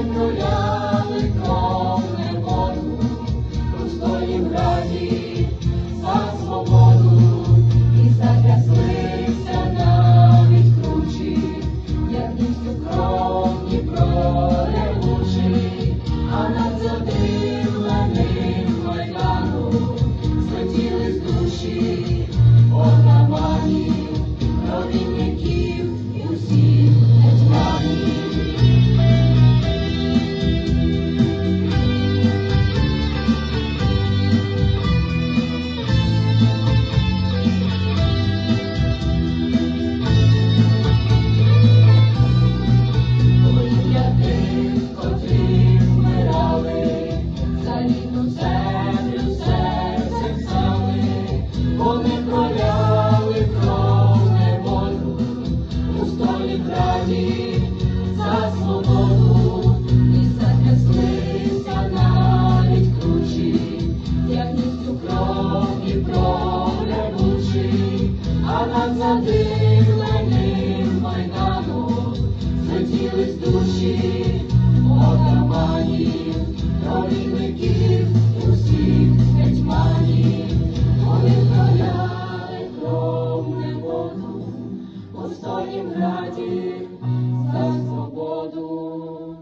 Aleluya. Сталінграді за свободу Стоїм граді за свободу.